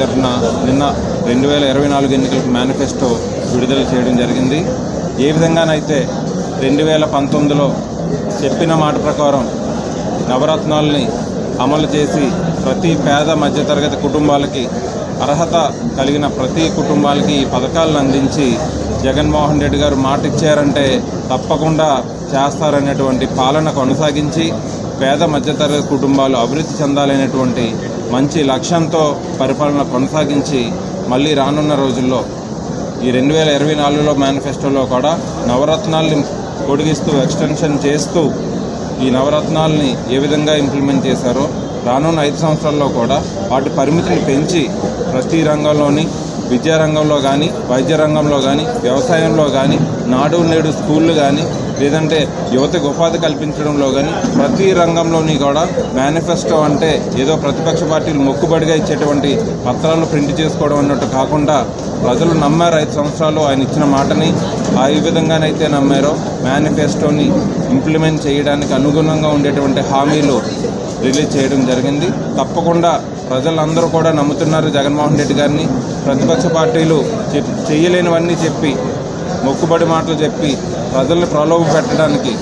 తరఫున నిన్న రెండు వేల ఇరవై నాలుగు ఎన్నికలకు మేనిఫెస్టో విడుదల చేయడం జరిగింది. ఏ విధంగానైతే రెండు వేల పంతొమ్మిదిలో చెప్పిన మాట ప్రకారం నవరత్నాల్ని అమలు చేసి ప్రతి పేద మధ్యతరగతి కుటుంబాలకి అర్హత కలిగిన ప్రతి కుటుంబాలకి ఈ పథకాలను అందించి జగన్మోహన్ రెడ్డి గారు మాట ఇచ్చారంటే తప్పకుండా చేస్తారనేటువంటి పాలన కొనసాగించి పేద మధ్యతరగతి కుటుంబాలు అభివృద్ధి చెందాలనేటువంటి మంచి లక్ష్యంతో పరిపాలన కొనసాగించి మళ్ళీ రానున్న రోజుల్లో ఈ రెండు వేల ఇరవై నాలుగులో మేనిఫెస్టోలో కూడా నవరత్నాల్ని పొడిగిస్తూ ఎక్స్టెన్షన్ చేస్తూ ఈ నవరత్నాల్ని ఏ విధంగా ఇంప్లిమెంట్ చేశారో రానున్న ఐదు సంవత్సరాల్లో కూడా వాటి పరిమితిని పెంచి ప్రతి రంగంలోని విద్యారంగంలో కానీ వైద్య రంగంలో కానీ వ్యవసాయంలో కానీ నాడు నేడు స్కూళ్ళు కానీ లేదంటే యువతకు ఉపాధి కల్పించడంలో కానీ ప్రతి రంగంలోని కూడా మేనిఫెస్టో అంటే ఏదో ప్రతిపక్ష పార్టీలు మొక్కుబడిగా ఇచ్చేటువంటి పత్రాలు ప్రింట్ చేసుకోవడం అన్నట్టు కాకుండా ప్రజలు నమ్మారు ఐదు సంవత్సరాలు ఆయన ఇచ్చిన మాటని ఆ ఈ విధంగానైతే నమ్మారో మేనిఫెస్టోని ఇంప్లిమెంట్ చేయడానికి అనుగుణంగా ఉండేటువంటి హామీలు రిలీజ్ చేయడం జరిగింది. తప్పకుండా ప్రజలందరూ కూడా నమ్ముతున్నారు జగన్మోహన్ రెడ్డి గారిని. ప్రతిపక్ష పార్టీలు చెప్ చేయలేనివన్నీ చెప్పి మొక్కుబడి మాటలు చెప్పి ప్రజల్ని ప్రలోభ పెట్టడానికి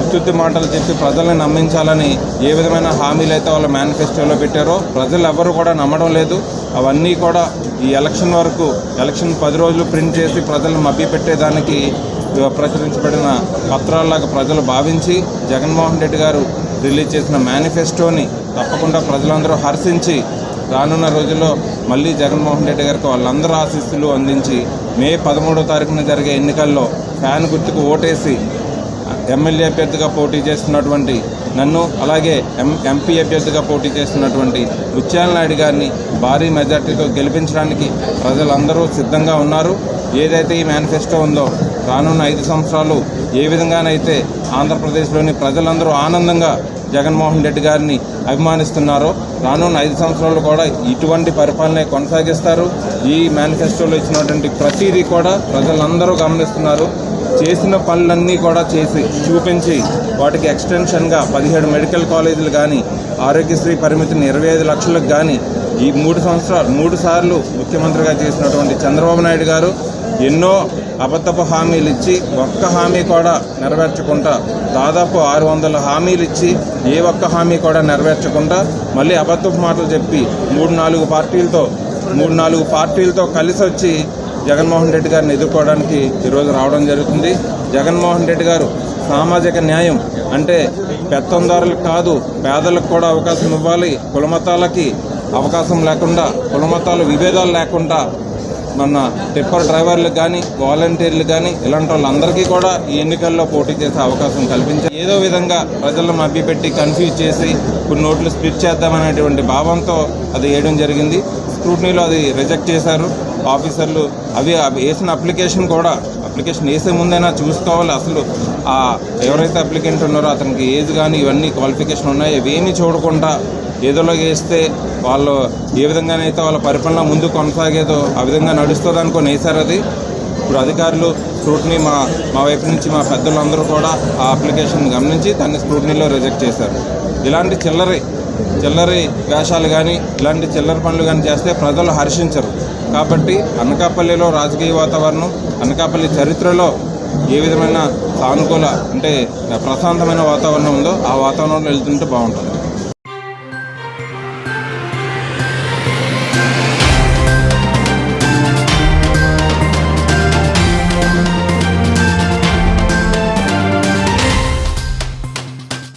ఉత్తుత్తి మాటలు చెప్పి ప్రజల్ని నమ్మించాలని ఏ విధమైన హామీలు అయితే వాళ్ళ మేనిఫెస్టోలో పెట్టారో ప్రజలు ఎవరు కూడా నమ్మడం లేదు. అవన్నీ కూడా ఈ ఎలక్షన్ వరకు ఎలక్షన్ పది రోజులు ప్రింట్ చేసి ప్రజలను మభ్యపెట్టేదానికి ప్రచురించబడిన పత్రాల్లాగా ప్రజలు భావించి జగన్మోహన్ రెడ్డి గారు రిలీజ్ చేసిన మేనిఫెస్టోని తప్పకుండా ప్రజలందరూ హర్షించి రానున్న రోజుల్లో మళ్ళీ జగన్మోహన్ రెడ్డి గారికి వాళ్ళందరూ ఆశీస్సులు అందించి మే పదమూడో తారీఖున జరిగే ఎన్నికల్లో ఫ్యాన్ గుర్తుకు ఓటేసి ఎమ్మెల్యే అభ్యర్థిగా పోటీ చేస్తున్నటువంటి నన్ను అలాగే ఎం ఎంపీ అభ్యర్థిగా పోటీ చేస్తున్నటువంటి ముత్యాల నాయుడు గారిని భారీ మెజార్టీతో గెలిపించడానికి ప్రజలందరూ సిద్ధంగా ఉన్నారు. ఏదైతే ఈ మేనిఫెస్టో ఉందో రానున్న ఐదు సంవత్సరాలు ఏ విధంగానైతే ఆంధ్రప్రదేశ్లోని ప్రజలందరూ ఆనందంగా జగన్మోహన్ రెడ్డి గారిని అభిమానిస్తున్నారో రానున్న ఐదు సంవత్సరాలు కూడా ఇటువంటి పరిపాలన కొనసాగిస్తారు. ఈ మేనిఫెస్టోలో ఇచ్చినటువంటి ప్రతిదీ కూడా ప్రజలందరూ గమనిస్తున్నారు. చేసిన పనులన్నీ కూడా చేసి చూపించి వాటికి ఎక్స్టెన్షన్గా పదిహేడు మెడికల్ కాలేజీలు కానీ ఆరోగ్యశ్రీ పరిమితిని ఇరవై ఐదు లక్షలకు కానీ ఈ మూడు సంవత్సరాలు మూడు సార్లు ముఖ్యమంత్రిగా చేసినటువంటి చంద్రబాబు నాయుడు గారు ఎన్నో అబద్ధపు హామీలు ఇచ్చి ఒక్క హామీ కూడా నెరవేర్చకుండా దాదాపు ఆరు వందల హామీలు ఇచ్చి ఏ ఒక్క హామీ కూడా నెరవేర్చకుండా మళ్ళీ అబద్ధపు మాటలు చెప్పి మూడు నాలుగు పార్టీలతో మూడు నాలుగు పార్టీలతో కలిసి వచ్చి జగన్మోహన్ రెడ్డి గారిని ఎదుర్కోవడానికి ఈరోజు రావడం జరుగుతుంది. జగన్మోహన్ రెడ్డి గారు సామాజిక న్యాయం అంటే పెత్తందారులకు కాదు పేదలకు కూడా అవకాశం ఇవ్వాలి. కులమతాలకి అవకాశం లేకుండా కులమతాలు విభేదాలు లేకుండా మన టిప్పర్ డ్రైవర్లకు కానీ వాలంటీర్లు కానీ ఇలాంటి వాళ్ళందరికీ కూడా ఈ ఎన్నికల్లో పోటీ చేసే అవకాశం కల్పించారు. ఏదో విధంగా ప్రజలను మభ్యపెట్టి కన్ఫ్యూజ్ చేసి కొన్ని నోట్లు స్ప్లిట్ చేద్దామనేటువంటి భావంతో అది వేయడం జరిగింది. స్క్రూటనీలో అది రిజెక్ట్ చేశారు. ఆఫీసర్లు అవి అవి వేసిన అప్లికేషన్ కూడా అప్లికేషన్ వేసే ముందైనా చూసుకోవాలి. అసలు ఆ ఎవరైతే అప్లికెంట్ ఉన్నారో అతనికి ఏజ్ కానీ ఇవన్నీ క్వాలిఫికేషన్ ఉన్నాయో ఇవేమీ చూడకుండా ఏదోలో వేస్తే వాళ్ళు ఏ విధంగానైతే వాళ్ళ పరిపాలన ముందు కొనసాగేదో ఆ విధంగా నడుస్తుంది అనుకుని వేశారు అది. ఇప్పుడు అధికారులు స్క్రూటినీ మా మా వైపు నుంచి మా పెద్దలందరూ కూడా ఆ అప్లికేషన్ గమనించి దాన్ని స్క్రూటినీలో రిజెక్ట్ చేశారు. ఇలాంటి చిల్లరి చిల్లరి వేషాలు కానీ ఇలాంటి చిల్లర పనులు కానీ చేస్తే ప్రజలు హర్షించరు. కాబట్టి అనకాపల్లిలో రాజకీయ వాతావరణం అనకాపల్లి చరిత్రలో ఏ విధమైన సానుకూల అంటే ప్రశాంతమైన వాతావరణం ఉందో ఆ వాతావరణంలో వెళ్తుంటే బాగుంటుంది.